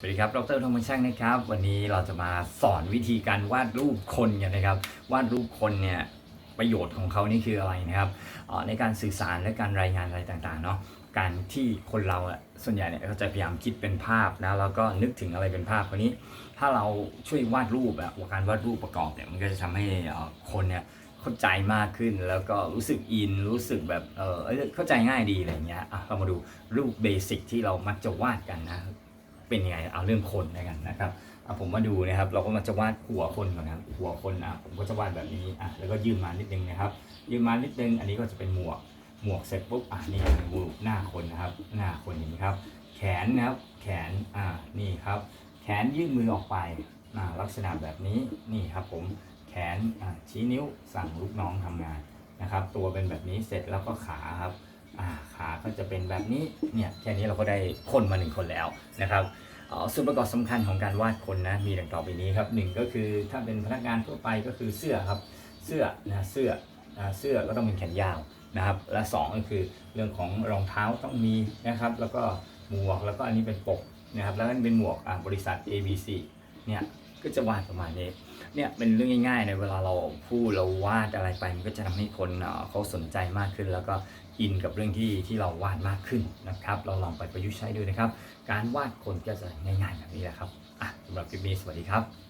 สวัสดีครับ ดรธงมันช่างนะครับ วันนี้เราจะมาสอนวิธีการวาดรูปคนกันนะครับ วาดรูปคนเนี่ยประโยชน์ของเขานี่คืออะไรนะครับเอ่อในการสื่อสารและการรายงานอะไรต่างๆเนาะ การที่คนเราส่วนใหญ่เนี่ยเขาจะพยายามคิดเป็นภาพนะแล้วก็นึกถึงอะไรเป็นภาพคนนี้ ถ้าเราช่วยวาดรูปอะการวาดรูปประกอบเนี่ยมันก็จะทำให้คนเนี่ยเข้าใจมากขึ้นแล้วก็รู้สึกอินรู้สึกแบบเออเข้าใจง่ายดีอะไรเงี้ยอะเรามาดูรูปเบสิกที่เรามักจะวาดกันนะ เป็นยังไงเอาเรื่องคนแล้วกันนะครับเอาผมมาดูนะครับเราก็มาจะวาดหัวคนก่อนนะครับหัวคนอะผมก็จะวาดแบบนี้อะแล้วก็ยืนมานิดนึงนะครับ ยืนมานิดนึงอันนี้ก็จะเป็นหมวกหมวกเสร็จปุ๊บอะนี่คือรูปหน้าคนนะครับ หน้าคนอย่างนี้ครับ แขนนะครับแขนอ่านี่ครับ แขนยื่นมือออกไปอ่าลักษณะแบบนี้นี่ครับผมแขนอ่าชี้นิ้วสั่งลูกน้องทำงานนะครับ ตัวเป็นแบบนี้เสร็จแล้วก็ขาครับ ขาก็จะเป็นแบบนี้เนี่ยแค่นี้เราก็ได้คนมาหนึ่งคนแล้วนะครับอ่อส่วนประกอบสำคัญของการวาดคนนะมีดังต่อไปนี้ครับหนึ่งก็คือถ้าเป็นพนักงานทั่วไปก็คือเสื้อครับเสื้อนะเสื้อเสื้อก็ต้องเป็นแขนยาวนะครับ และสองก็คือเรื่องของรองเท้าต้องมีนะครับ แล้วก็หมวกแล้วก็อันนี้เป็นปกนะครับแล้วนั่นเป็นหมวกอ่าบริษัท ABC เนี่ย ก็จะวาดประมาณนี้เนี่ยเป็นเรื่องง่ายๆในเวลาเราพูดเราวาดอะไรไปมันก็จะทำให้คนเอ่อเขาสนใจมากขึ้น แล้วก็อินกับเรื่องที่ที่เราวาดมากขึ้นนะครับ เราลองไปประยุกต์ใช้ดูนะครับ การวาดคนก็จะง่ายๆแบบนี้แหละครับอะสำหรับคลิปนี้สวัสดีครับ